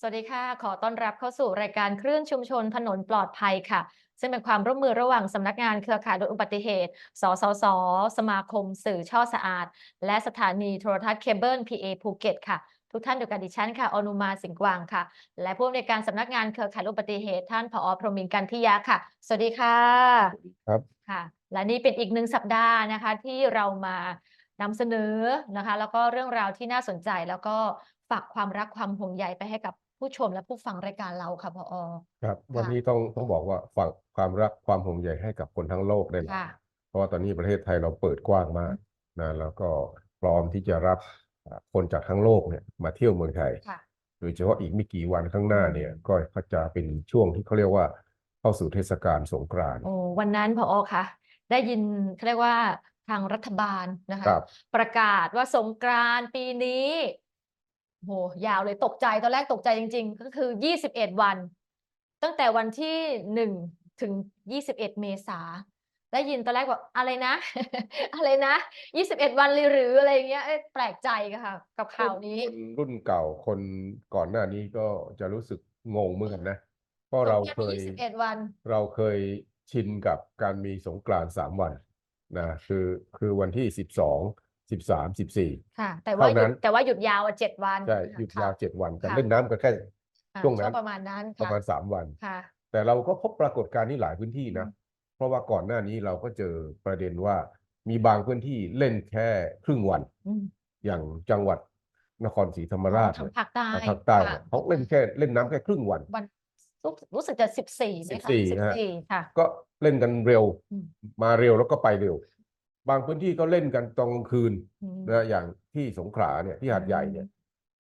สวัสดีค่ะ ขอต้อนรับเข้าสู่รายการคลื่นชุมชนถนนปลอดภัยค่ะ ซึ่งเป็นความร่วมมือระหว่างสำนักงานเครือข่ายลดอุบัติเหตุ สสส สมาคมสื่อช่อสะอาด และสถานีโทรทัศน์เคเบิล PA ภูเก็ตค่ะ ทุกท่านอยู่กับดิฉันค่ะ อนุมาสิงห์กวางค่ะ และผู้อำนวยการสำนักงานเครือข่ายลดอุบัติเหตุ ท่านผอพรหมินทร์กันทิยะค่ะ สวัสดีค่ะ ครับ ค่ะ และนี่เป็นอีกหนึ่งสัปดาห์นะคะที่เรามา นำเสนอนะคะ แล้วก็เรื่องราวที่น่าสนใจแล้วก็ฝากความรักความห่วงใยไปให้กับผู้ชมและผู้ฟังรายการเราค่ะผอครับค่ะวันนี้ต้องต้องบอกว่าฝากความรักความห่วงใยให้กับคนทั้งโลกได้เลยค่ะเพราะว่าตอนนี้ประเทศไทยเราเปิดกว้างมากนะแล้วก็พร้อมที่จะรับอ่าคนจากทั้งโลกเนี่ยมาเที่ยวเมืองไทยค่ะโดยเฉพาะอีกไม่กี่วันข้างหน้าเนี่ยก็ก็จะเป็นช่วงที่เขาเรียกว่าเข้าสู่เทศกาลสงกรานต์โอ้วันนั้นผอคะได้ยินเขาเรียกว่า ทางรัฐบาลนะคะครับ ประกาศว่าสงกรานต์ปีนี้โหยาวเลยตกใจตอนแรกตกใจจริง ๆ ก็คือ 21 วัน ตั้งแต่วันที่หนึ่งถึง 21 เมษาได้ยินตอนแรกว่าอะไรนะ อะไรนะ 21 วันเลยหรืออะไรเงี้ยเอ้ยแปลกใจค่ะ กับข่าวนี้ คนรุ่นเก่าคนก่อนหน้านี้ก็จะรู้สึกงงเหมือนกันนะ เพราะเราเคย21วัน เราเคยชินกับการมีสงกรานต์สามวัน นะคือคือวันที่สิบสองสิบสามสิบสี่ ค่ะ แต่ว่าหเท่านั้ยุดน แต่ว่าหยุดยาวอะเจ็ดวันใช่หยุดค่ะ ยาวเจ็ดวันแต่ค่ะ เล่นน้ำกันแค่ อ่าช่วงนั้น ประมาณนั้นประค่ะมาณสามวัน ค่ะ แต่เราก็พบปรากฏการณ์นี้หลายพื้นที่นะอืมเพราะว่าก่อนหน้านี้เราก็เจอประเด็นว่ามีบางพื้นที่เล่นแค่ครึ่งวัน อืมอย่างจังหวัดนครศรีธรรมราชทางเนี่ยภาคใต้ภาคใต้ค่ะเนี่ยเขาเล่นแค่เล่นน้ำแค่ครึ่งวัน วัน รู้รู้สึกจะสิบสี่ไหมคะ14ฮะ14ค่ะ ก็เล่นกันเร็ว อืม มาเร็วแล้วก็ไปเร็ว บางพื้นที่ก็เล่นกันตอนกลางคืนอืม นะอย่างที่สงขลาเนี่ยที่หาดใหญ่อืมเนี่ย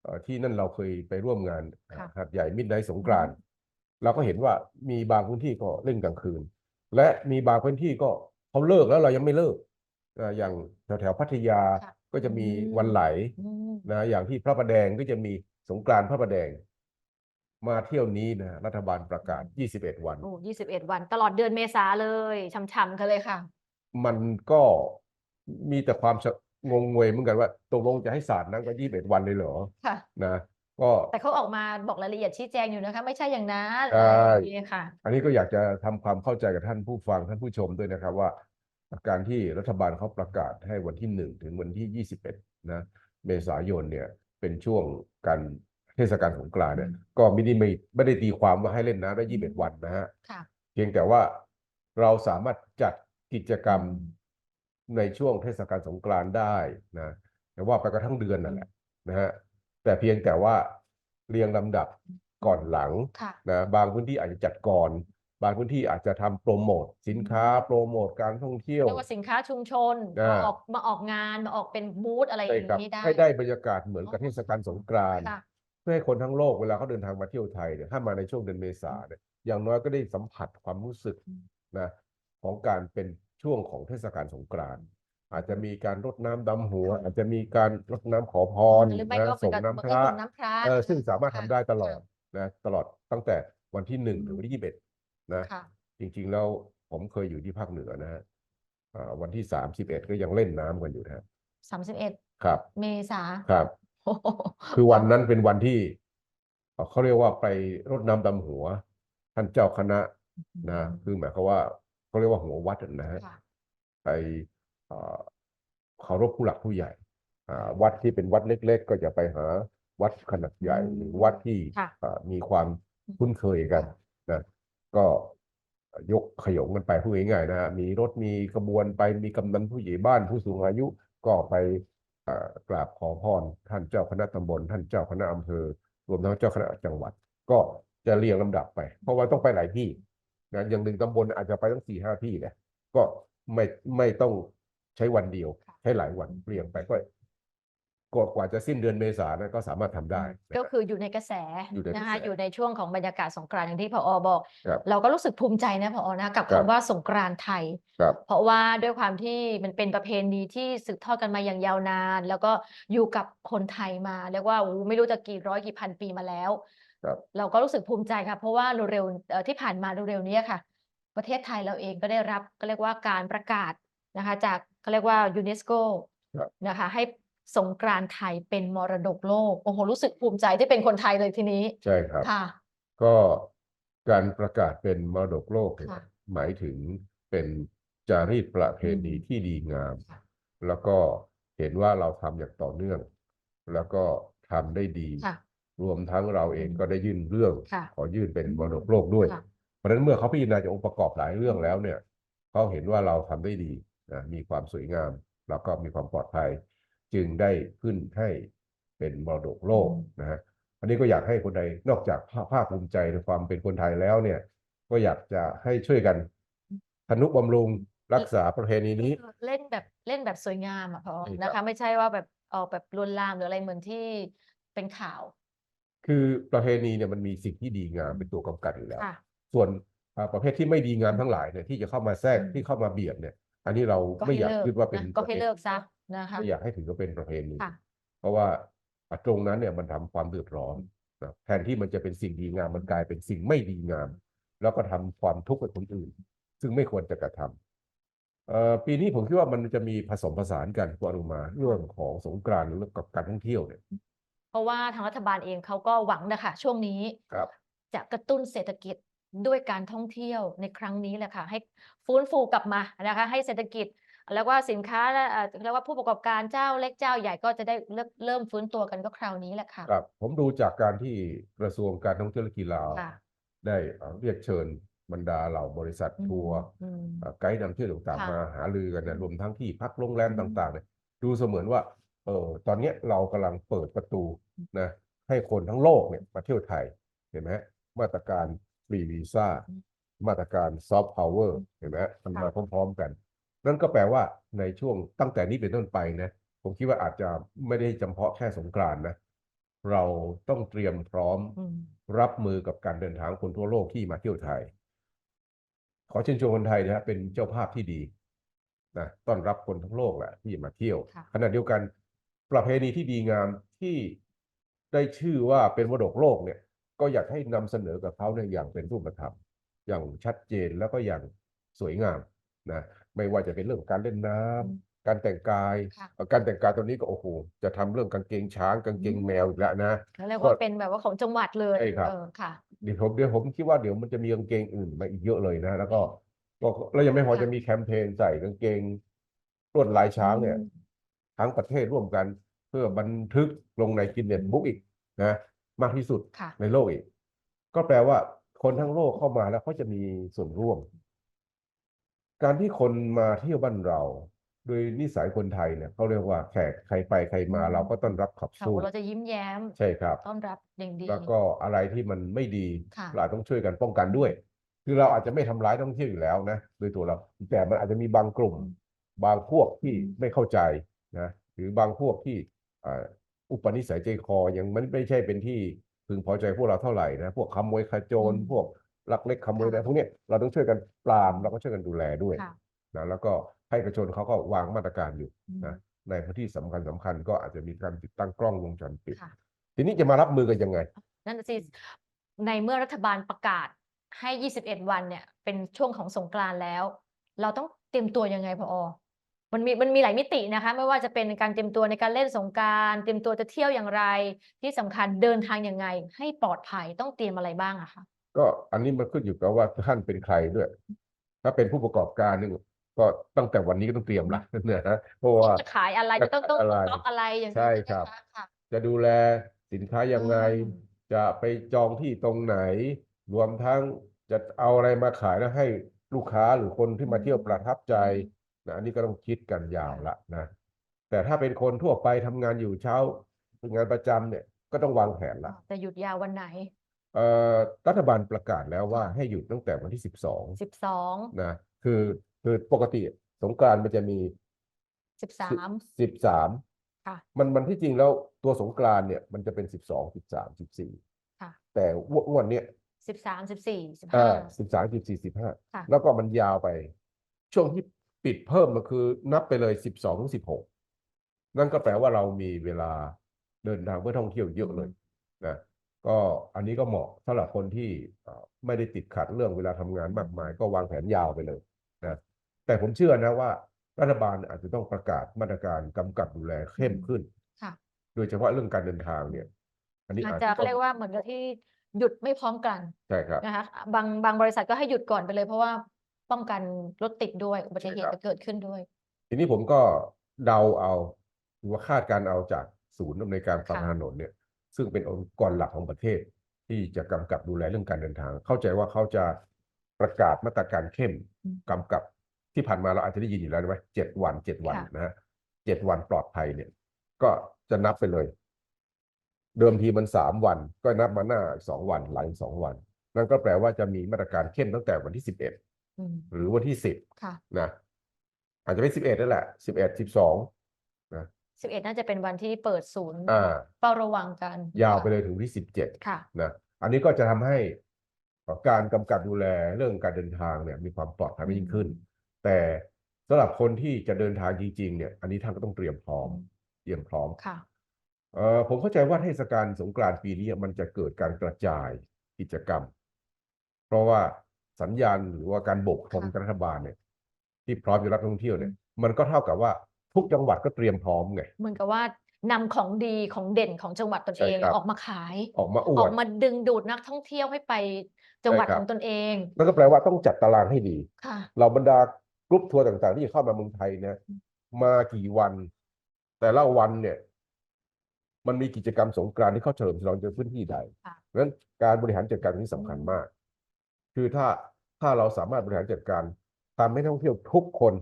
เอ่อที่นั่นเราเคยไปร่วมงานค่ะ หาดใหญ่มิดไนท์สงกรานต์เราก็เห็นว่ามีบางพื้นที่ก็เล่นกลางคืน และมีบางพื้นที่ก็เขาเลิกแล้วเรายังไม่เลิกนะอย่างแถวแถวๆพัทยาค่ะก็จะมีอืม วันไหล อืม นะอย่างที่พระประแดงก็จะมีสงกรานต์พระประแดง มาเที่ยวนี้นะรัฐบาลประกาศ 21 วัน โอ้ยี่สิบเอ็ดวัน ตลอดเดือนเมษาเลยช่ำๆกันเลยค่ะ มันก็มีแต่ความชะงงงวยเหมือนกันว่าตกลงจะให้ศาลนั้นก็ยี่สิบเอ็ดวันเลยเหรอค่ะ นะก็ แต่เขาออกมาบอกรายละเอียดชี้แจงอยู่นะคะ ไม่ใช่อย่างนั้นใช่ อะไรอย่างเงี้ยค่ะ อันนี้ก็อยากจะทำความเข้าใจกับท่านผู้ฟังท่านผู้ชมด้วยนะครับว่า การที่รัฐบาลเขาประกาศให้วันที่หนึ่งถึงวันที่ยี่สิบเอ็ดนะ เมษายนเนี่ยเป็นช่วงการเทศกาลสงกรานต์เนี่ยอืมก็ไม่ได้ไม่ไม่ได้ตีความว่าให้เล่นน้ำได้ยี่สิบเอ็ดวันนะฮะค่ะ เพียงแต่ว่าเราสามารถจัดกิจกรรมในช่วงเทศกาลสงกรานต์ได้นะแต่ว่าไปก็ทั้งเดือนนั่นแหละนะฮะแต่เพียงแต่ว่าเรียงลำดับก่อนหลังค่ะ นะบางพื้นที่อาจจะจัดก่อน บางพื้นที่อาจจะทำโปรโมทสินค้าโปรโมทการท่องเที่ยว เรียกว่าสินค้าชุมชนอ่า มาออกมาออกงานมาออกเป็นบูธอะไรอใช่ย่างครับนี้ได้ให้ได้บรรยากาศเหมือนกับเทศกาลสงกรานต์ ค่ะ เพื่อให้คนทั้งโลกเวลาเขาเดินทางมาเที่ยวไทยเนี่ยถ้ามาในช่วงเดือนเมษาเนี่ยอย่างน้อยก็ได้สัมผัสความรู้สึกอืมนะของการเป็นช่วงของเทศกาลสงกรานต์อาจจะมีการรดน้ำดำหัวค่ะอาจจะมีการรดน้ำขอพรหรือไม่นะก็ส่งเหมือน้ำกับพระส่งน้ำพระเออซึ่งสามารถทำค่ะได้ตลอดค่ะนะตลอดตั้งแต่วันที่หนึ่งอืมถึงวันที่ยี่สิบเอ็ดนะ ค่ะ จริงๆแล้วผมเคยอยู่ที่ภาคเหนือนะฮะอ่าวันที่สามสิบเอ็ดก็ยังเล่นน้ำกันอยู่นะฮะสามสิบเอ็ดครับ เมษาครับโอ้โห คือวันนั้นเป็นวันที่เอ่อเขาเรียกว่าไปรดน้ำดำหัว ท่านเจ้าคณะนะคือหมายความว่าเขาเรียกว่าหัววัดนะฮะค่ะไปเอ่อเคารพผู้หลักผู้ใหญ่อ่าวัดที่เป็นวัดเล็ก ๆ ก็จะไปหาวัดขนาดใหญ่อืมหรือวัดที่ค่ะเอ่อมีความคุ้นเคยกันนะก็ยกขยงกันไปพูดง่ายๆนะฮะมีรถมีขบวนไปมีกำนันผู้ใหญ่บ้านผู้สูงอายุก็ไปเอ่อ กราบขอพรท่านเจ้าคณะตำบล ท่านเจ้าคณะอำเภอ รวมทั้งเจ้าคณะจังหวัด ก็จะเรียงลำดับไป เพราะว่าต้องไปหลายที่นะอย่างหนึ่งตำบลอาจจะไปตั้งสี่ห้าที่เนี่ยก็ไม่ไม่ต้องใช้วันเดียวค่ะใช้หลายวันเรียงไปก็ กว่ากว่าจะสิ้นเดือนเมษายนนะก็สามารถทำได้นะก็ฮะคืออยู่ในกระแสอยู่ในกระนะคะแสอยู่ในช่วงของบรรยากาศสงกรานต์อย่างที่พอบอกครับเราก็รู้สึกภูมิใจนะพอนะกับครับคำว่าสงกรานต์ไทยครับเพราะว่าด้วยความที่มันเป็นประเพณีที่สืบทอดกันมาอย่างยาวนาน แล้วก็อยู่กับคนไทยมาเรียกว่าโอ้ไม่รู้จะกี่ร้อยกี่พันปีมาแล้วครับเราก็รู้สึกภูมิใจค่ะเพราะว่าเร็วๆเอ่อที่ผ่านมาเร็วๆนี้ค่ะ ประเทศไทยเราเองก็ได้รับก็เรียกว่าการประกาศนะคะจากเขาเรียกว่ายูเนสโกครับนะคะให้ สงกรานต์ไทยเป็นมรดกโลก โอ้โห รู้สึกภูมิใจที่เป็นคนไทยเลยทีนี้ ใช่ครับ ค่ะ ก็การประกาศเป็นมรดกโลกเนี่ยค่ะหมายถึงเป็นจารีตประเพณีอืมที่ดีงาม ค่ะ แล้วก็เห็นว่าเราทำอย่างต่อเนื่อง แล้วก็ทำได้ดี ค่ะ รวมทั้งเราเองอืมก็ได้ยื่นเรื่อง ค่ะ ขอยื่นเป็นมรดกโลกด้วย ค่ะ เพราะฉะนั้นเมื่อเขาพิจารณาจากองค์ประกอบหลายเรื่องแล้วเนี่ยเขาเห็นว่าเราทำได้ดีนะมีความสวยงาม แล้วก็มีความปลอดภัย จึงได้ขึ้นให้เป็นมรดกโลกอืมนะฮะอันนี้ก็อยากให้คนไทยนอกจากภาภาคภูมิใจในความเป็นคนไทยแล้วเนี่ย ก็อยากจะให้ช่วยกันทนุบำรุงรักษาประเพณีนี้เล่นแบบเล่นแบบสวยงามอะพอใช่ครับนะคะ ไม่ใช่ว่าแบบออกแบบลวนลามหรืออะไรเหมือนที่เป็นข่าว คือประเพณีเนี่ยมันมีสิ่งที่ดีงามเป็นตัวกำกับอยู่แล้วค่ะส่วนอ่าประเภทที่ไม่ดีงามทั้งหลายเนี่ยที่จะเข้ามาแทรกอืมที่เข้ามาเบียดเนี่ย อันนี้เราก็ไม่ให้อยากเลิกคิดว่าเป็นนะก็ให้ประพเลิกซะ นะคะ ไม่อยากให้ถือว่าเป็นประเพณีค่ะ เพราะว่าอะตรงนั้นเนี่ยมันทำความเดือดร้อนนะแทนที่มันจะเป็นสิ่งดีงามมันกลายเป็นสิ่งไม่ดีงาม แล้วก็ทำความทุกข์กับคนอื่น ซึ่งไม่ควรจะกระทำเอ่อปีนี้ผมคิดว่ามันจะมีผสมผสานกันคุณอนุมาเรื่องของสงกรานต์เรื่องกับการท่องเที่ยวเนี่ยเพราะว่าทางรัฐบาลเองเขาก็หวังนะคะช่วงนี้ครับ จะกระตุ้นเศรษฐกิจด้วยการท่องเที่ยวในครั้งนี้แหละค่ะ ให้ฟื้นฟูกลับมานะคะ ให้เศรษฐกิจ แล้วก็สินค้าและเอ่อเรียกว่าผู้ประกอบการเจ้าเล็กเจ้าใหญ่ก็จะได้เริ่มเริ่มฟื้นตัวกันก็คราวนี้แหละค่ะครับ ผมดูจากการที่กระทรวงการท่องเที่ยวและกีฬาค่ะได้เอ่อเรียกเชิญบรรดาเหล่าบริษัทอืมทัวร์อืมเอ่อไกด์นำเที่ยวต่างๆค่ะมาหารือกันนะรวมทั้งที่พักโรงแรมอืมต่างๆเนี่ยดูเสมือนว่าเออตอนเนี้ยเรากำลังเปิดประตูนะให้คนทั้งโลกเนี่ยมาเที่ยวไทยเห็นไหมฮะมาตรการฟรีวีซ่าอืมมาตรการซอฟต์พาวเวอร์เห็นไหมฮะมันมาค่ะพร้อม ๆ กัน นั่นก็แปลว่าในช่วงตั้งแต่นี้เป็นต้นไปนะผมคิดว่าอาจจะไม่ได้จำเพาะแค่สงกรานต์นะ เราต้องเตรียมพร้อมอืมรับมือกับการเดินทางคนทั่วโลกที่มาเที่ยวไทย ขอเชิญชวนคนไทยนะฮะเป็นเจ้าภาพที่ดีนะต้อนรับคนทั้งโลกแหละที่มาเที่ยวค่ะขณะเดียวกันประเพณีที่ดีงามที่ได้ชื่อว่าเป็นมรดกโลกเนี่ย ก็อยากให้นำเสนอกับเขาเนี่ยอย่างเป็นรูปธรรม อย่างชัดเจนแล้วก็อย่างสวยงามนะ ไม่ว่าจะเป็นเรื่องการเล่นน้ำอืมการแต่งกาย ค่ะเอ่อการแต่งกายตัวนี้ก็โอ้โหจะทำเรื่องกางเกงช้างกางเกงแมวอีกแล้วนะ เขาเรียกก็ว่าเป็นแบบว่าของจังหวัดเลยใช่ครับ เออค่ะ เดี๋ยวผมเดี๋ยวผมคิดว่าเดี๋ยวมันจะมีกางเกงอื่นมาอีกเยอะเลยนะ แล้วก็ก็แล้วยังไม่พอค่ะจะมีแคมเปญใส่กางเกงลวดลายช้างเนี่ย อืม ทั้งประเทศร่วมกัน เพื่อบันทึกลงในกินเน็ตบุ๊กอีกนะ มากที่สุดค่ะ ในโลกอีก ก็แปลว่าคนทั้งโลกเข้ามาแล้วเขาจะมีส่วนร่วม การที่คนมาเที่ยวบ้านเรา โดยนิสัยคนไทยเนี่ยเขาเรียกว่าแขกใครไปใครมาอืมเราก็ต้อนรับขับค่ะสู้เราจะยิ้มแย้มใช่ครับ ต้อนรับอย่างดี แล้วก็อะไรที่มันไม่ดีค่ะ เราต้องช่วยกันป้องกันด้วย คือเราอาจจะไม่ทำร้ายนักท่องเที่ยวอยู่แล้วนะโดยตัวเรา แต่มันอาจจะมีบางกลุ่ม บางพวกที่อืมไม่เข้าใจนะหรือบางพวกที่อ่าอุปนิสัยใจคอยังมันไม่ใช่เป็นที่พึงพอใจพวกเราเท่าไหร่นะพวกขโมยขโจรอืม พวก ลักเล็กขโมยค่ะอะไรพวกเนี้ยเราต้องช่วยกันปรามแล้วก็ช่วยกันดูแลด้วยค่ะ นะแล้วก็ให้ประชาชนเขาก็วางมาตรการอยู่อืมนะ ในพื้นที่สำคัญสำคัญก็อาจจะมีการติดตั้งกล้องวงจรปิด ค่ะ ทีนี้จะมารับมือกันยังไง นั่นน่ะสิ ในเมื่อรัฐบาลประกาศให้ 21 วันเนี่ย เป็นช่วงของสงกรานต์แล้ว เราต้องเตรียมตัวยังไงพอ มันมีมันมีหลายมิตินะคะ ไม่ว่าจะเป็นการเตรียมตัวในการเล่นสงกรานต์เตรียมตัวจะเที่ยวอย่างไร ที่สำคัญเดินทางยังไง ให้ปลอดภัยต้องเตรียมอะไรบ้างอะคะ ก็อันนี้มันขึ้นอยู่กับว่าท่านเป็นใครด้วย ถ้าเป็นผู้ประกอบการนี่ก็ตั้งแต่วันนี้ก็ต้องเตรียมละเนี่ยนะเพราะว่าจะขายอะไรจะต้องต้องอะไรต้องอะไรอย่างใช่นี้ครับไหมะค่ะ จะดูแลสินค้ายังไง อืม จะไปจองที่ตรงไหน รวมทั้งจะเอาอะไรมาขายแล้วให้ลูกค้าหรือคนที่มาเที่ยวประทับใจนะอันนี้ก็ต้องคิดกันยาวละนะ แต่ถ้าเป็นคนทั่วไปทำงานอยู่เช้าทำงานประจำเนี่ย ก็ต้องวางแผนละแต่หยุดยาววันไหนเอ่อ รัฐบาลประกาศแล้วว่าให้หยุดตั้งแต่วันที่สิบสอง12นะคือคือปกติสงกรานต์มันจะมี13สิบสามค่ะ มันมันที่จริงแล้วตัวสงกรานต์เนี่ยมันจะเป็นสิบสองสิบสามสิบสี่ค่ะแต่งวดงวดเนี้ย13 14อ่า15สิบสามสิบสี่สิบห้าค่ะ แล้วก็มันยาวไป ช่วงที่ปิดเพิ่มมันคือนับไปเลยสิบสองถึงสิบหกนั่นก็แปลว่าเรามีเวลาเดินทางเพื่อท่องเที่ยวเยอะเลยนะ ก็อันนี้ก็เหมาะสำหรับคนที่เอ่อไม่ได้ติดขัดเรื่องเวลาทำงานมากมาย ก็วางแผนยาวไปเลยนะแต่ผมเชื่อนะว่ารัฐบาลอาจจะต้องประกาศมาตรการกำกับดูแลเข้มขึ้นค่ะโดยเฉพาะเรื่องการเดินทางเนี่ย อันนี้อาจอาจจะจะเขาเรียกว่าเหมือนกับที่หยุดไม่พร้อมกันใช่ครับนะคะบางบางบริษัทก็ให้หยุดก่อนไปเลย เพราะว่าป้องกันรถติดด้วยอุบัติเหตุใช่ครับจะเกิดขึ้นด้วย ทีนี้ผมก็เดาเอาหรือว่าคาดการณ์เอาจากศูนย์อำนวยการฝั่งค่ะถนนเนี่ย ซึ่งเป็นองค์กรหลักของประเทศ ที่จะกำกับดูแลเรื่องการเดินทาง เข้าใจว่าเขาจะประกาศมาตรการเข้มอืมกำกับที่ผ่านมาเราอาจจะได้ยินอยู่แล้วไหมเจ็ดวันเจ็ดวันค่ะนะฮะเจ็ดวันปลอดภัยเนี่ย ก็จะนับไปเลย เดิมทีมันสามวัน ก็นับมาหน้าอีกสองวันหลังอีกสองวัน นั่นก็แปลว่าจะมีมาตรการเข้มตั้งแต่วันที่สิบเอ็ดอืมหรือวันที่สิบค่ะนะอาจจะเป็นสิบเอ็ดนั่นแหละสิบเอ็ดสิบสองนะ สิบเอ็ดน่าจะเป็นวันที่เปิดศูนย์อ่า เฝ้าระวังกันยาวไปเลยถึงที่สิบเจ็ดค่ะ นะอันนี้ก็จะทำให้การกำกับดูแลเรื่องการเดินทางเนี่ยมีความปลอดภัยมากยิ่งขึ้น แต่สำหรับคนที่จะเดินทางจริงๆเนี่ย อันนี้ท่านก็ต้องเตรียมพร้อมอืมเตรียมพร้อม ค่ะ เอ่อผมเข้าใจว่าเทศกาลสงกรานต์ปีนี้มันจะเกิดการกระจายกิจกรรม เพราะว่าสัญญาณหรือว่าการโบกธงค่ะจากรัฐบาลเนี่ย ที่พร้อมจะรับนักท่องเที่ยวเนี่ย มันก็เท่ากับว่า ทุกจังหวัดก็เตรียมพร้อมไง เหมือนกับว่านำของดีของเด่นของจังหวัดตนใช่เองครับ ออกมาขาย ออกมาออวอดกมาดึงดูดนักท่องเที่ยวให้ไปจังหวัดใช่ครัขบ องตนเองนั่นก็แปลว่าต้องจัดตารางให้ดี ค่ะเหล่าบรรดากรุ๊ปทัวร์ต่างๆ ที่จะเข้ามาเมืองไทยเนี่ยมากี่วัน แต่ละวันเนี่ย มันมีกิจกรรมสงกรานต์ที่เขาเฉลิมฉลองในพื้นที่ใดค่ะเพราะฉะนั้นการบริหารจัดการตรงนี้สำคัญมาก คือถ้าถ้าเราสามารถบริหารจัดการทำให้นักท่องเที่ยวทุกคน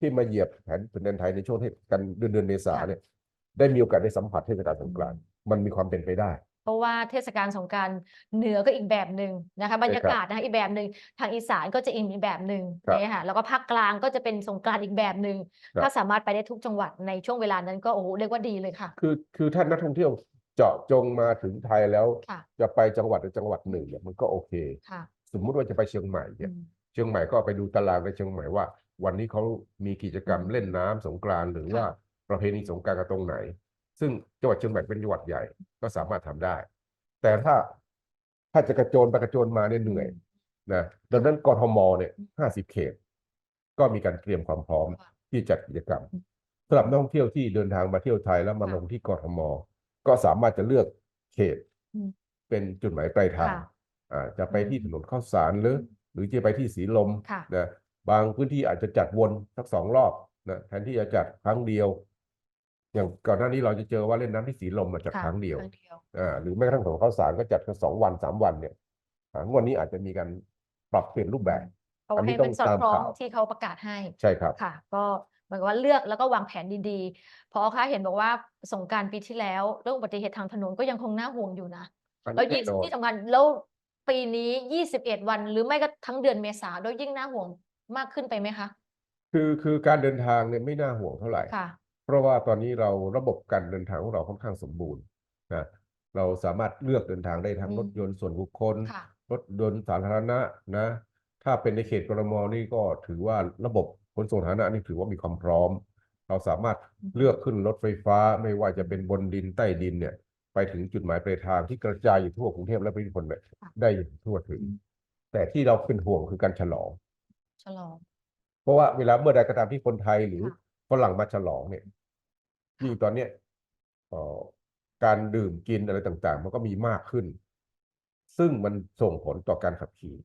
ที่มาเหยียบแผ่นแผ่นดินไทยในช่วงเทศกาลเดือนเดือนเมษาเนี่ยได้มีโอกาสได้สัมผัสเทศกาลสงกรานต์มันมีความเป็นไปได้ เพราะว่าเทศกาลสงกรานต์เหนือก็อีกแบบหนึ่งนะคะบรรยากาศนะคะอีกแบบหนึ่งทางอีสานก็จะอีกแบบหนึ่งครับเนี่ยค่ะแล้วก็ภาคกลางก็จะเป็นสงกรานต์อีกแบบหนึ่งครับ ถ้าสามารถไปได้ทุกจังหวัดในช่วงเวลานั้นก็โอ้โหเรียกว่าดีเลยค่ะ คือคือท่านนักท่องเที่ยวเจาะจงมาถึงไทยแล้ว ค่ะ จะไปจังหวัดใดจังหวัดหนึ่งเนี่ยมันก็โอเค ค่ะสมมุติว่าจะไปเชียงใหม่เนี่ย อืม เชียงใหม่ก็ไปดูตารางในเชียงใหม่ว่า วันนี้เขามีกิจกรรมอืมเล่นน้ำสงกรานต์หรือค่ะว่าประเพณีสงกรานต์กันตรงไหน ซึ่งจังหวัดเชียงใหม่เป็นจังหวัดใหญ่ก็สามารถทำได้ แต่ถ้าถ้าจะกระโจนไปกระโจนมาเนี่ยเหนื่อยนะดังนั้นกทมเนี่ยห้าสิบเขต ก็มีการเตรียมความพร้อมค่ะที่จัดกิจกรรมอืมสำหรับนักท่องเที่ยวที่เดินทางมาเที่ยวไทยแล้วมาค่ะลงที่กทม ก็สามารถจะเลือกเขตอืมเป็นจุดหมายปลายทางค่ะอ่าจะไปอืมที่ถนนข้าวสารหรือ หรือจะไปที่สีลมค่ะนะ บางพื้นที่อาจจะจัดวนสักสองรอบนะแทนที่จะจัดครั้งเดียว อย่างก่อนหน้านี้เราจะเจอว่าเล่นน้ำที่สีลมมาจัดค่ะครั้งเดียวครั้งเดียวอ่าหรือแม้กระทั่งถนนข้าวสารก็จัดแค่สองวันสามวันเนี่ยอ่างวดนี้อาจจะมีการปรับเปลี่ยนรูปแบบเพราะอัว่านนี้ให้มันต้องสอดตามคล้องข่าวที่เขาประกาศให้ใช่ครับค่ะ ก็เหมือนกับว่าเลือกแล้วก็วางแผนดีๆ พอคะเห็นบอกว่าสงกรานต์ปีที่แล้วเรื่องอุบัติเหตุทางถนนก็ยังคงน่าห่วงอยู่นะอันแล้วนี้ยิ่งแน่นอนที่สำคัญแล้วปีนี้ 21 วันหรือไม่ก็ทั้งเดือนเมษาแล้วยิ่งน่าห่วง มากขึ้นไปไหมคะ คือคือการเดินทางเนี่ยไม่น่าห่วงเท่าไหร่ ค่ะ เพราะว่าตอนนี้เราระบบการเดินทางของเราค่อนข้างสมบูรณ์นะเราสามารถเลือกเดินทางได้ทั้งอืม รถยนต์ส่วนบุคคล ค่ะ รถยนต์สาธารณะนะ ถ้าเป็นในเขตกรมนี่ก็ถือว่าระบบขนส่งสาธารณะนี่ถือว่ามีความพร้อม เราสามารถอืมเลือกขึ้นรถไฟฟ้าไม่ว่าจะเป็นบนดินใต้ดินเนี่ย ไปถึงจุดหมายปลายทางที่กระจายอยู่ทั่วกรุงเทพและปริมณฑลเนี่ยได้อย่างทั่วถึง แต่ที่เราเป็นห่วงคือการฉลอง ฉลอง เพราะว่าเวลาเมื่อใดก็ตามที่คนไทยหรือค่ะฝรั่งมาฉลองเนี่ยยิ่งตอนเนี้ยเอ่อการดื่มกินอะไรต่างๆ มันก็มีมากขึ้น ซึ่งมันส่งผลต่อการขับขี่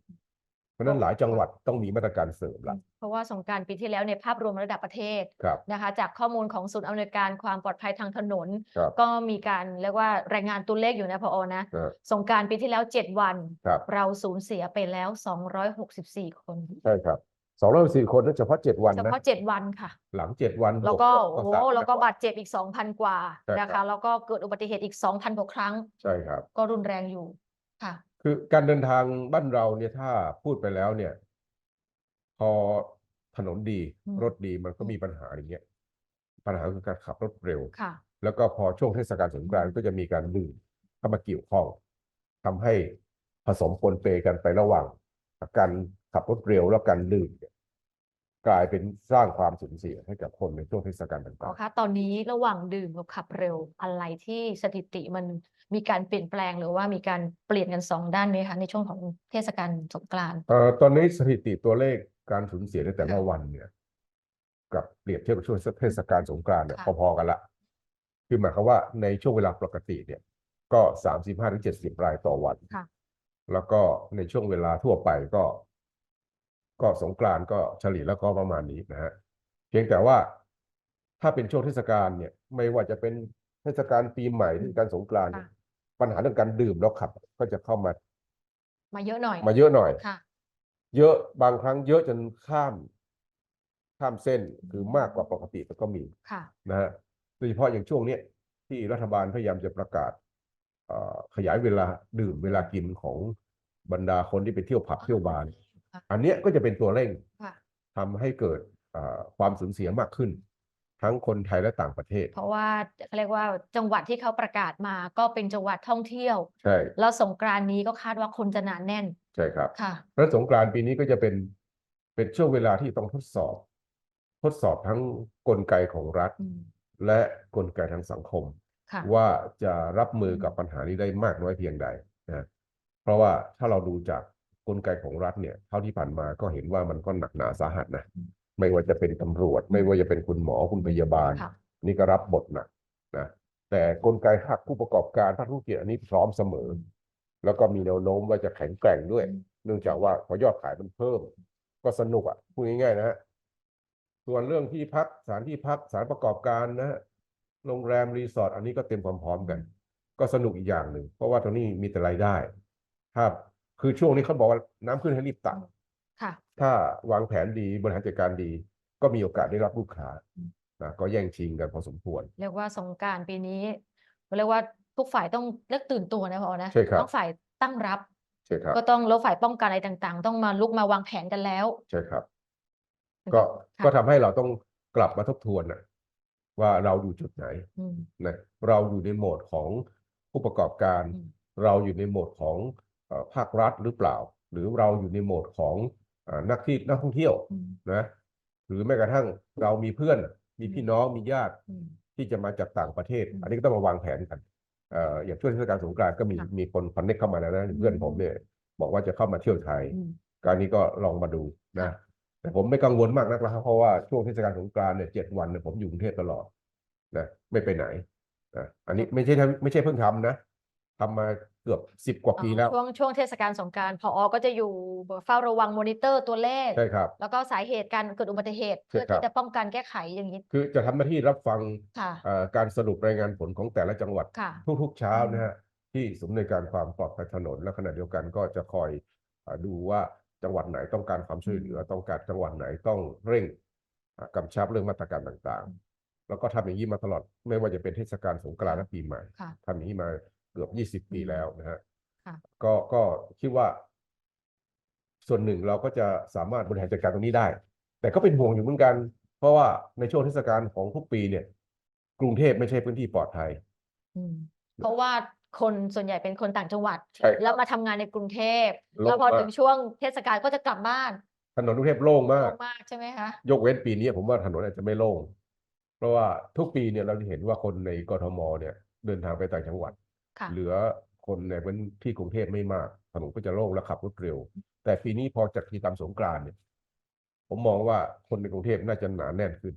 เพราะฉะนั้นหลายจังหวัดต้องมีมาตรการเสริมละเพราะว่าสงกรานต์ปีที่แล้วในยภาพรวมระดับประเทศครับ นะคะ จากข้อมูลของศูนย์อำนวยการความปลอดภัยทางถนน ครับ ก็มีการเรียกว่ารายงานตัวเลขอยู่นะพอนะครับสงกรานต์ปีที่แล้ว 7 วัน ครับ เราสูญเสียไปแล้ว 264 คนใช่ครับสองร้อยสี่คนนั่นเฉพาะเจ็ดวันเฉนะ พาะ 7 วันค่ะ หลังเจ็ดวันแล้วก็บโอ้โหสามแล้วก็จังหบาดเจ็บอีก 2,000 กว่าใช่นะครัคะบแล้วก็เกิดอุบัติเหตุอีก 2,000กว่าครั้ง ใช่ครับ ก็รุนแรงอยู่ค่ะ คือการเดินทางบ้านเราเนี่ยถ้าพูดไปแล้วเนี่ย พอถนนดีอืม รถดีมันก็อืมมีปัญหาอย่างเงี้ยปัญหาคือการขับรถเร็ว ค่ะ แล้วก็พอช่วงเทศกาลสงกรานต์ก็จะมีการดื่มเข้ามาเกี่ยวข้องทำให้ผสมปนเปกันไประหว่างการขับรถเร็วแล้วการดื่มเนี่ย กลายเป็นสร้างความสูญเสียให้กับคนในช่วงเทศกาลอ๋ต่าองคะตอนนี้ระหว่างดื่มกับขับเร็วอะไรที่สถิติมันมีการเปลี่ยนแปลงหรือว่ามีการเปลี่ยนกันสองด้านไหมคะในช่วงของเทศกาลสงกรานต์ๆเอ่อตอนนี้สถิติตัวเลขการสูญเสียในแต่ละค่ะวันเนี่ยกับเปรียบเทียบกับช่วงเทศกาลสงกรานต์เนี่ยค่ะ พอๆกันละคือหมายความว่าในช่วงเวลาปกติเนี่ย ก็สามสิบห้าถึงเจ็ดสิบรายต่อวัน ค่ะ แล้วก็ในช่วงเวลาทั่วไปก็ ก็สงกรานต์ก็เฉลี่ยแล้วก็ประมาณนี้นะฮะเพียงแต่ว่าถ้าเป็นช่วงเทศกาลเนี่ย ไม่ว่าจะเป็นเทศกาลปีใหม่เทศกาลสงกรานต์เนี่ยค่ะปัญหาเรื่องการดื่มแล้วขับ ก็จะเข้ามา มาเยอะหน่อย มาเยอะหน่อย ค่ะ เยอะบางครั้งเยอะจนข้าม ข้ามเส้นคือมากกว่าปกติก็มีค่ะ นะฮะโดยเฉพาะอย่างช่วงเนี้ยที่รัฐบาลพยายามจะประกาศเอ่อขยายเวลาดื่มเวลากินของบรรดาคนที่ไปเที่ยวผับเที่ยวบาร์ค่ะ อันเนี้ยก็จะเป็นตัวเร่งค่ะทำให้เกิดเอ่อความสูญเสียมากขึ้น ทั้งคนไทยและต่างประเทศ เพราะว่าเขาเรียกว่าจังหวัดที่เขาประกาศมาก็เป็นจังหวัดท่องเที่ยว ใช่แล้วสงกรานต์นี้ก็คาดว่าคนจะหนาแน่น ใช่ครับค่ะเพราะฉะนั้นสงกรานต์ปีนี้ก็จะเป็นเป็นช่วงเวลาที่ต้องทดสอบ ทดสอบทั้งกลไกของรัฐอืมและกลไกทางสังคมค่ะว่าจะรับมือกับอืมปัญหานี้ได้มากน้อยเพียงใดนะเพราะว่าถ้าเราดูจาก กลไกของรัฐเนี่ยเท่าที่ผ่านมาก็เห็นว่ามันก็หนักหนาสาหัสนะไม่ว่าจะเป็นตำรวจ ไม่ว่าจะเป็นคุณหมอคุณพยาบาลค่ะนี่ก็รับบทหนักนะแต่กลไกภาคผู้ประกอบการภาคธุรกิจอันนี้พร้อมเสมอ แล้วก็มีแนวโน้มว่าจะแข็งแกร่งด้วยอืมเนื่องจากว่าพอยอดขายมันเพิ่ม ก็สนุกอะพูดง่ายๆนะฮะส่วนเรื่องที่พักสถานที่พักสถานประกอบการนะฮะโรงแรมรีสอร์ทอันนี้ก็เต็มพร้อมๆกัน ก็สนุกอีกอย่างหนึ่งเพราะว่าตรงนี้มีแต่รายได้ครับ คือช่วงนี้เขาบอกว่าน้ำขึ้นให้รีบตักค่ะ ถ้าวางแผนดีบริหารจัดการดี ก็มีโอกาสได้รับลูกค้าอืมนะก็แย่งชิงกันพอสมควร เรียกว่าสงกรานต์ปีนี้เรียกว่าทุกฝ่ายต้องเลิกตื่นตัวนะพอนะใช่ครับ ต้องฝ่ายตั้งรับ ใช่ครับ ก็ต้องแล้วฝ่ายป้องกันอะไรต่างๆ ต้องมาลุกมาวางแผนกันแล้ว ใช่ครับถึงก็ค่ะ ก็ทำให้เราต้องกลับมาทบทวนนะว่าเราอยู่จุดไหนอืม นะเราอยู่ในโหมดของผู้ประกอบการ อืม เราอยู่ในโหมดของเอ่อ ภาครัฐหรือเปล่า หรือเราอยู่ในโหมดของเอ่อนักที่นักท่องเที่ยวอืมนะ หรือแม้กระทั่งเรามีเพื่อนมีอืมพี่น้องมีญาติอืมที่จะมาจากต่างประเทศอืมอันนี้ก็ต้องมาวางแผนกันเอ่ออย่างช่วงเทศกาลสงกรานต์ก็มีค่ะมีคนคอนเนคเข้ามาแล้วนะอืมเพื่อนผมเนี่ยบอกว่าจะเข้ามาเที่ยวไทยอืมการนี้ก็ลองมาดูนะค่ะแต่ผมไม่กังวลมากนักนะครับเพราะว่าช่วงเทศกาลสงกรานต์เนี่ยเจ็ดวันเนี่ยผมอยู่กรุงเทพตลอดนะไม่ไปไหนนะอันนี้ไม่ใช่ทำไม่ใช่เพิ่งทำนะทำมา เกือบสิบกว่าปีแล้ว ช่วงช่วงเทศกาลสงกรานต์พอก็จะอยู่เฝ้าระวังมอนิเตอร์ตัวเลข ใช่ครับ แล้วก็สาเหตุการเกิดอุบัติเหตุใช่เพื่อครัที่บจะป้องกันแก้ไขอย่างนี้ คือจะทำหน้าที่รับฟังค่ะเอ่อการสรุปรายงานผลของแต่ละจังหวัดค่ะทุกๆเช้าอืมนะฮะที่ศูนย์ในวยการความปลอดภัยถนนและขณะเดียวกันก็จะคอยเอ่อดูว่าจังหวัดไหนต้องการความช่วยเหลือต้องการจังหวัดไหนต้องเร่งอะกำชับเรื่องมาตรการต่างๆ แล้วก็ทำอย่างนี้มาตลอด ไม่ว่าจะเป็นเทศกาลสงกรานต์และปีใหม่ค่ะทำอย่างนี้มา เกือบยี่สิบปีอืมแล้วนะฮะค่ะก็ก็คิดว่า ส่วนหนึ่งเราก็จะสามารถบริหารจัดการตรงนี้ได้ แต่ก็เป็นห่วงอยู่เหมือนกัน เพราะว่าในช่วงเทศกาลของทุกปีเนี่ย กรุงเทพไม่ใช่พื้นที่ปลอดภัยอืมเพราะว่าคนส่วนใหญ่เป็นคนต่างจังหวัดใช่ครับแล้วมาทำงานในกรุงเทพโล่งแล้วพอมากถึงช่วงเทศกาลก็จะกลับบ้าน ถนนกรุงเทพโล่งมากโล่งมากใช่ไหมคะยกเว้นปีนี้ผมว่าถนนอาจจะไม่โล่งเพราะว่าทุกปีเนี่ยเราจะเห็นว่าคนในกทมเนี่ย เดินทางไปต่างจังหวัด ค่ะ เหลือคนในพื้นที่กรุงเทพไม่มากถนนก็จะโล่งและขับรถเร็ว แต่ปีนี้พอจัดกิจกรรมสงกรานต์เนี่ยผมมองว่าคนในกรุงเทพน่าจะหนาแน่นขึ้น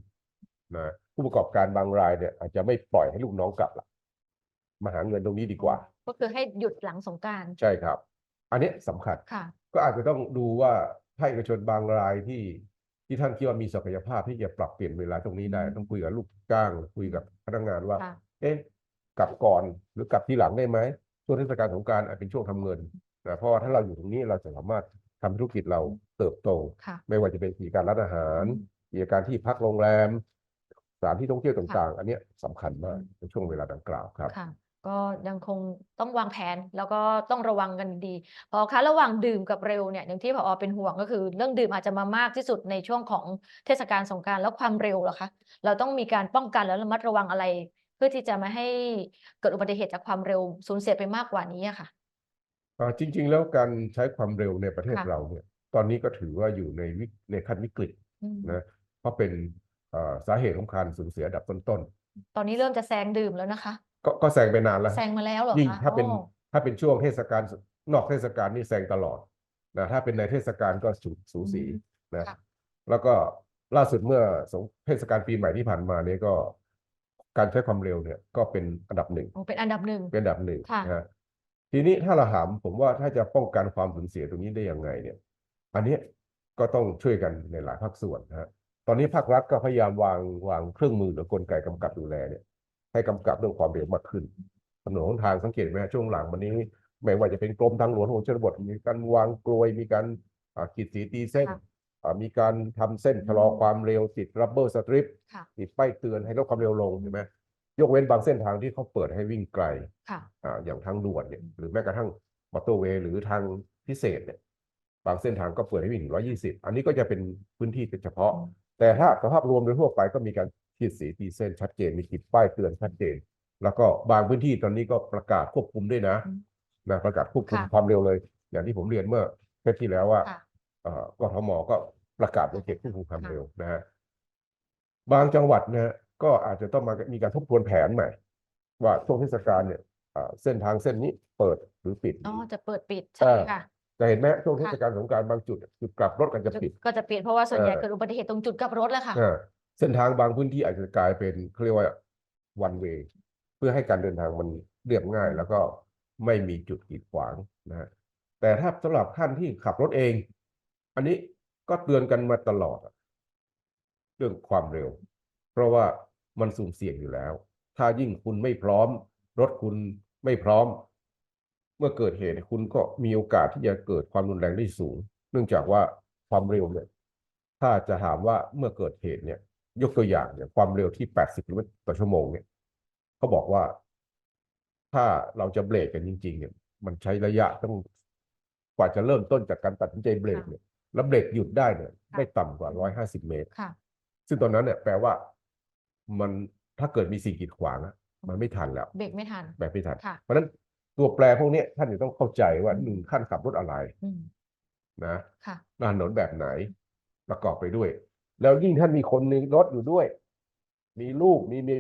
นะผู้ประกอบการบางรายเนี่ยอาจจะไม่ปล่อยให้ลูกน้องกลับละมาหาเงินตรงนี้ดีกว่า ก็คือให้หยุดหลังสงกรานต์ใช่ครับ อันนี้สำคัญ ค่ะ ก็อาจจะต้องดูว่าภาคเอกชนบางรายที่ที่ท่านคิดว่ามีศักยภาพที่จะปรับเปลี่ยนเวลาตรงนี้ได้ อืม ต้องคุยกับลูกจ้าง คุยกับพนักงานว่า ค่ะ เอ๊ะ กลับก่อนหรือกลับทีหลังได้ไหมช่วงเทศกาลสงกรานต์อาจเป็นช่วงทำเงินนะเพราะว่าถ้าเราอยู่ตรงนี้เราจะสามารถทำธุรกิจเราเติบโตค่ะไม่ว่าจะเป็นกิจการร้านอาหารอืมกิจการที่พักโรงแรมสถานที่ท่องเที่ยวค่ะต่างๆ อันเนี้ยสำคัญมากในช่วงเวลาดังกล่าวครับค่ะก็ยังคงต้องวางแผนแล้วก็ต้องระวังกันดีพอคะระหว่างดื่มกับเร็วเนี่ยอย่างที่พอเป็นห่วงก็คือ เรื่องดื่มอาจจะมามากที่สุดในช่วงของเทศกาลสงกรานต์แล้วความเร็วเหรอคะเราต้องมีการป้องกันและระมัดระวังอะไร เพื่อที่จะไม่ให้เกิดอุบัติเหตุจากความเร็วสูญเสียไปมากกว่านี้อะค่ะอ่าจริง ๆ แล้วการใช้ความเร็วในประเทศค่ะ เราเนี่ย ตอนนี้ก็ถือว่าอยู่ในวิกในขั้นวิกฤตอืมนะ เพราะเป็นเอ่อสาเหตุของการสูญเสียอันดับต้นตอนนี้เริ่มจะแซงดื่มแล้วนะคะ ๆก็ก็แซงไปนานแล้วแซงมาแล้วเหรอยิ่งคะถ้าเป็นโอ้ถ้าเป็นช่วงเทศกาลนอกเทศกาลนี่แซงตลอดนะถ้าเป็นในเทศกาลก็สูสูสีอืม นะค่ะ แล้วก็ล่าสุดเมื่อสงเทศกาลปีใหม่ที่ผ่านมาเนี่ยก็ การใช้ความเร็วเนี่ยก็เป็นอันดับหนึ่งโอ้เป็นอันดับหนึ่ง เป็นอันดับหนึ่งค่ะ นะฮะทีนี้ถ้าเราถามผมว่าถ้าจะป้องกันความสูญเสียตรงนี้ได้ยังไงเนี่ย อันเนี้ยก็ต้องช่วยกันในหลายภาคส่วนนะฮะตอนนี้ภาครัฐก็พยายามวางวางเครื่องมือหรือกลไกกำกับดูแลเนี่ย ให้กำกับเรื่องความเร็วมากขึ้นถนนหนทางสังเกตไหมฮะช่วงหลังวันนี้ ไม่ว่าจะเป็นกรมทางหลวงของชนบทมีการวางกลวยมีการอ่าขีดสีตีเส้น ค่ะอ่า มีการทำเส้นชะลอความเร็วติดรับเบอร์สตริปค่ะติดป้ายเตือนให้ลดความเร็วลงใช่ไหมยกเว้นบางเส้นทางที่เขาเปิดให้วิ่งไกลค่ะอ่าอย่างทางด่วนเนี่ยหรือแม้กระทั่งมอเตอร์เวย์หรือทางพิเศษเนี่ยบางเส้นทางก็เปิดให้วิ่งถึง120อันนี้ก็จะเป็นพื้นที่เฉพาะอืมแต่ถ้าสภาพรวมโดยทั่วไปก็มีการขีดสีตีเส้นชัดเจนมีขีดป้ายเตือนชัดเจน แล้วก็บางพื้นที่ตอนนี้ก็ประกาศควบคุมด้วยนะอืมนะประกาศควบคุมค่ะความเร็วเลย อย่างที่ผมเรียนเมื่อเทปที่แล้วว่าค่ะเอ่อ กทมก็ประกาศเป็นเขตควบคุมความค่ะเร็วนะฮะบางจังหวัดนะฮะก็อาจจะต้องมามีการทบทวนแผนใหม่ ว่าช่วงเทศกาลเนี่ยอ่าเส้นทางเส้นนี้เปิดหรือปิดอ๋อจะเปิดปิดเอใช่อค่ะจะเห็นไหมช่วงเทศค่ะกาลสงกรานต์บางจุดจุดกลับรถกันจะปิด ก็จะปิดเพราะว่าส่วนใหญ่เออเกิดอุบัติเหตุตรงจุดกลับรถแหละค่ะอ่าเส้นทางบางพื้นที่อาจจะกลายเป็นเขาเรียกว่า one way เพื่อให้การเดินทางมันเรียบง่ายแล้วก็ไม่มีจุดกีดขวางนะฮะแต่ถ้าสำหรับท่านที่ขับรถเอง อันนี้ก็เตือนกันมาตลอด เรื่องความเร็ว เพราะว่ามันสุ่มเสี่ยงอยู่แล้ว ถ้ายิ่งคุณไม่พร้อม รถคุณไม่พร้อม เมื่อเกิดเหตุคุณก็มีโอกาสที่จะเกิดความรุนแรงได้สูง เนื่องจากว่าความเร็วเนี่ยถ้าจะถามว่าเมื่อเกิดเหตุเนี่ย ยกตัวอย่างเนี่ยความเร็วที่ 80กิโลเมตรต่อชั่วโมงเนี่ยเขาบอกว่า ถ้าเราจะเบรกกันจริง ๆ เนี่ย มันใช้ระยะต้องกว่าจะเริ่มต้นจากการตัดสินใจเบรกเนี่ย แล้วเบรกหยุดได้เนี่ยไม่ต่ำกว่า150เมตร ค่ะ ซึ่งตอนนั้นเนี่ยแปลว่ามันถ้าเกิดมีสิ่งกีดขวางอะมันไม่ทันแล้ว เบรกไม่ทัน แบบไม่ทัน ค่ะ เพราะฉะนั้นตัวแปรพวกเนี้ยท่านจะต้องเข้าใจว่าหนึ่งขั้นขับรถอะไรอืมนะค่ะ ถนนแบบไหน ประกอบไปด้วย แล้วยิ่งท่านมีคนในรถอยู่ด้วย มีลูกมีเมีย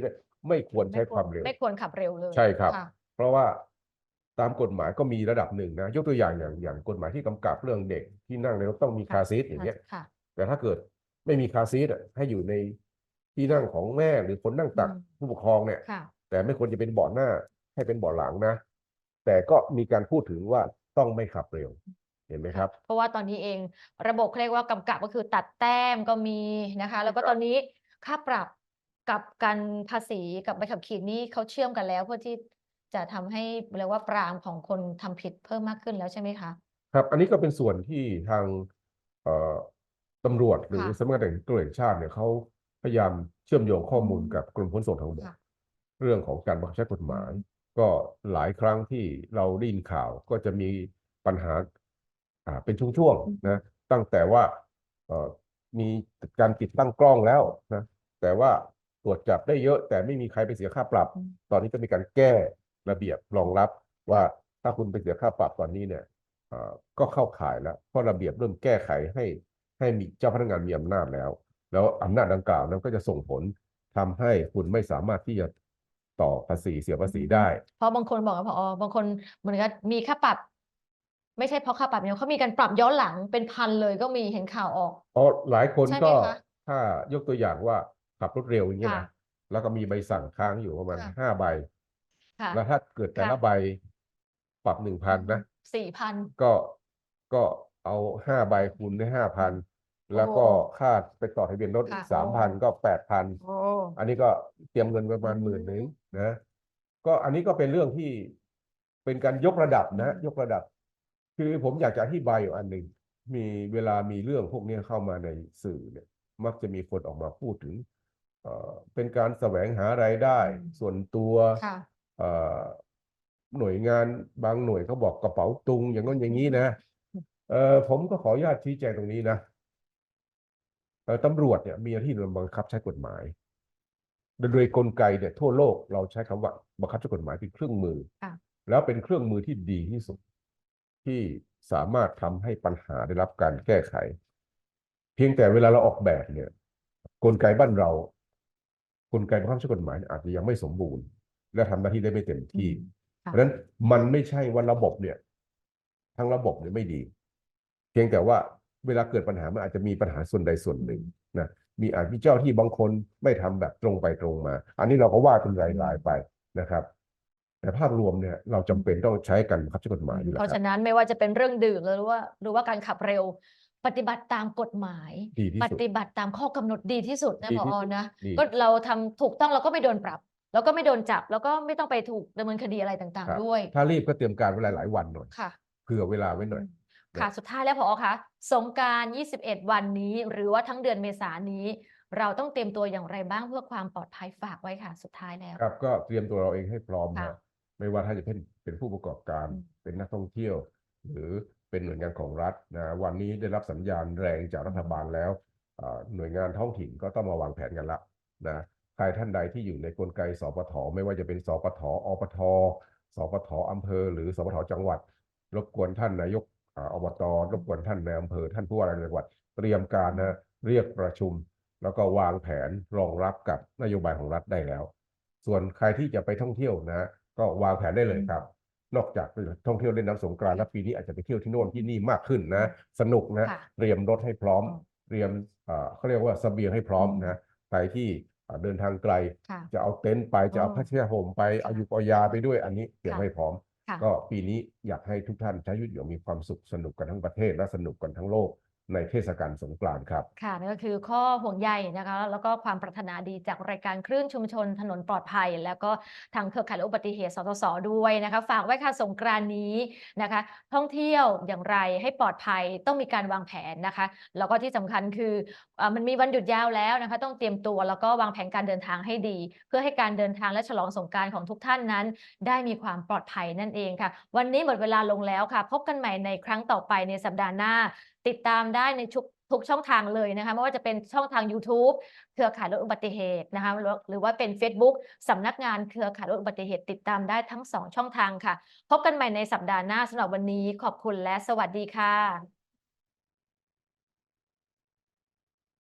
ไม่ควรใช้ความเร็ว ไม่ควรขับเร็วเลยใช่ครับค่ะเพราะว่า ตามกฎหมายก็มีระดับหนึ่งนะยกตัวอย่างอย่างอย่างกฎหมายที่กำกับเรื่องเด็กที่นั่งในรถต้องมีค่ะคาร์ซีทอย่างเงี้ย ค่ะ แต่ถ้าเกิดไม่มีคาร์ซีทอะให้อยู่ในที่นั่งของแม่หรือคนนั่งตักอืม ผู้ปกครองเนี่ย ค่ะ แต่ไม่ควรจะเป็นเบาะหน้าให้เป็นเบาะหลังนะ แต่ก็มีการพูดถึงว่าต้องไม่ขับเร็ว เห็นไหมครับ เพราะว่าตอนนี้เองระบบเขาเรียกว่ากำกับก็คือตัดแต้มก็มีนะคะ แล้วก็ครับตอนนี้ค่าปรับกับการภาษีกับใบขับขี่นี่เขาเชื่อมกันแล้ว เพื่อที่ จะทำให้เรียกว่าปรามของคนทำผิดเพิ่มมากขึ้นแล้วใช่ไหมคะ ครับ อันนี้ก็เป็นส่วนที่ทางเอ่อตำรวจหรือค่ะสำนักงานตำรวจแห่งชาติเนี่ยเขาพยายามเชื่อมโยงข้อมูลอืมกับกรมขนส่งทางบกค่ะเรื่องของการบังคับใช้กฎหมาย ก็หลายครั้งที่เราได้ยินข่าวก็จะมีปัญหาอ่าเป็นช่วงอืมๆนะตั้งแต่ว่าเอ่อมีการติดตั้งกล้องแล้วนะแต่ว่าตรวจจับได้เยอะแต่ไม่มีใครไปเสียค่าปรับอืมตอนนี้ก็มีการแก้ ระเบียบรองรับว่าถ้าคุณไปเสียค่าปรับตอนนี้เนี่ยเอ่อก็เข้าข่ายแล้ว เพราะระเบียบเริ่มแก้ไขให้ให้มีเจ้าพนักงานมีอำนาจแล้ว แล้วอำนาจดังกล่าวนั้นก็จะส่งผลทำให้คุณไม่สามารถที่จะต่อภาษีเสียภาษีได้ เพราะบางคนบอกว่าพอบางคนเหมือนกับมีค่าปรับ ไม่ใช่เพราะค่าปรับอย่างเดียวเขามีการปรับย้อนหลังเป็นพันเลยก็มีเห็นข่าวออกเพราะหลายคนใช่ไหมก็คะถ้ายกตัวอย่างว่าขับรถเร็วอย่างเงี้ยค่ะนะแล้วก็มีใบสั่งค้างอยู่ประมาณค่ะห้าใบ ค่ะ แล้วถ้าเกิดแต่ละค่ะ ใบปรับหนึ่งพันนะ สี่พัน ก็ก็เอาห้าใบคูณได้ห้าพันแล้วก็โอ้ค่าไปต่อทะเบียนรถอีกค่ะสามพันก็แปดพันโอ้ อันนี้ก็เตรียมเงินประมาณอืมหมื่นหนึ่งนะ ก็อันนี้ก็เป็นเรื่องที่เป็นการยกระดับนะอืมยกระดับ คือผมอยากจะอธิบายอยู่อันหนึ่งมีเวลามีเรื่องพวกนี้เข้ามาในสื่อเนี่ย มักจะมีคนออกมาพูดถึง เอ่อเป็นการแสวงหารายได้อืม ส่วนตัว ค่ะเอ่อ หน่วยงานบางหน่วยเขาบอกกระเป๋าตุง อย่างนั้นอย่างนี้นะเออผมก็ขออนุญาตชี้แจงตรงนี้นะเออตำรวจเนี่ยมีหน้าที่บังคับใช้กฎหมาย โดยโดยกลไกเนี่ยทั่วโลกเราใช้คำว่าบังคับใช้กฎหมายเป็นเครื่องมือค่ะแล้วเป็นเครื่องมือที่ดีที่สุด ที่สามารถทำให้ปัญหาได้รับการแก้ไข เพียงแต่เวลาเราออกแบบเนี่ย กลไกบ้านเรา กลไกบังคับใช้กฎหมายเนี่ยอาจจะยังไม่สมบูรณ์ และทำหน้าที่ได้ไม่เต็มที่อืมเพค่ะราะฉะนั้นมันไม่ใช่ว่าระบบเนี่ย ทั้งระบบเนี่ยไม่ดี เพียงแต่ว่าเวลาเกิดปัญหามันอาจจะมีปัญหาส่วนใดส่วนหนึ่งนะมีอาจมีเจ้าที่บางคนไม่ทำแบบตรงไปตรงมา อันนี้เราก็ว่าเป็นรายๆไปนะครับแต่ภาพรวมเนี่ยเราจำเป็นต้องใช้กันบังคับใช้กฎหมายอยู่เพแล้วราะครัฉะบนั้นไม่ว่าจะเป็นเรื่องดื่มหรือว่า หรือว่าการขับเร็ว ปฏิบัติตามกฎหมายดีที่ปสุดฏิบัติตามข้อกำหนดดีที่สุดนะดีผที่อสุดนะดีก็เราทำถูกต้องเราก็ไม่โดนปรับ แล้วก็ไม่โดนจับแล้วก็ไม่ต้องไปถูกดำเนินคดีอะไรต่างครับ ๆ ด้วยถ้ารีบก็เตรียมการไว้หลายๆวันหน่อยค่ะ เผื่อเวลาไว้หน่อยอืมค่ะ สุดท้ายแล้วผอคะสงกราร 21 วันนี้ หรือว่าทั้งเดือนเมษายนนี้ เราต้องเตรียมตัวอย่างไรบ้างเพื่อความปลอดภัยฝากไว้ค่ะ สุดท้ายแล้ว ครับก็เตรียมตัวเราเองให้พร้อมค่ะนะไม่ว่าถ้าจะเป็นเป็นผู้ประกอบการ อืม เป็นนักท่องเที่ยว หรือเป็นหน่วยงานของรัฐนะวันนี้ได้รับสัญญาณแรงจากรัฐบาลแล้วอ่าหน่วยงานท้องถิ่นก็ต้องมาวางแผนกันละนะ ใครท่านใดที่อยู่ในกลไกสปทไม่ว่าจะเป็นสปทอปทสปทอำเภอ หรือสปทจังหวัด รบกวนท่านนายกอ่าอบตรบกวนท่านในอำเภอ ท่านผู้ว่าราชการจังหวัด เตรียมการนะเรียกประชุม แล้วก็วางแผนรองรับกับนโยบายของรัฐได้แล้ว ส่วนใครที่จะไปท่องเที่ยวนะ ก็วางแผนได้เลยครับ นอกจากท่องเที่ยวเล่นน้ำสงกรานต์แล้วปีนี้อาจจะไปเที่ยวที่โน่นที่นี่มากขึ้นนะ สนุกนะค่ะเตรียมรถให้พร้อมอืมเตรียมอ่าเขาเรียกว่าเสบียงให้พร้อมอืมนะใครที่อ่า เดินทางไกลค่ะจะเอาเต็นท์ไปจะเอาอ๋อผ้าเสื้อห่มไปเอายุกเอายาไปด้วยอันนี้เตรียมค่ะให้พร้อมค่ะก็ปีนี้อยากให้ทุกท่านใช้ชีวิตอย่างมีความสุขสนุกกันทั้งประเทศและสนุกกันทั้งโลก ในเทศกาลสงกรานต์ครับ ค่ะนั่นก็คือข้อห่วงใยนะคะแล้วก็ความปรารถนาดีจากรายการคลื่นชุมชนถนนปลอดภัย แล้วก็ทางเครือข่ายอุบัติเหตุสสสด้วยนะคะฝากไว้ค่ะสงกรานต์นี้นะคะ ท่องเที่ยวอย่างไรให้ปลอดภัยต้องมีการวางแผนนะคะ แล้วก็ที่สำคัญคืออมันมีวันหยุดยาวแล้วนะคะ ต้องเตรียมตัวแล้วก็วางแผนการเดินทางให้ดี เพื่อให้การเดินทางและฉลองสงกรานต์ของทุกท่านนั้น ได้มีความปลอดภัยนั่นเองค่ะ วันนี้หมดเวลาลงแล้วค่ะ พบกันใหม่ในครั้งต่อไปในสัปดาห์หน้าติดตามได้ในทุกทุกช่องทางเลยนะคะไม่ว่าจะเป็นช่องทาง YouTube เครือข่ายรถอุบัติเหตุนะคะหรือว่าเป็น Facebook สำนักงานเครือข่ายรถอุบัติเหตุติดตามได้ทั้งสองช่องทางค่ะ พบกันใหม่ในสัปดาห์หน้าสำหรับวันนี้ขอบคุณและสวัสดีค่ะ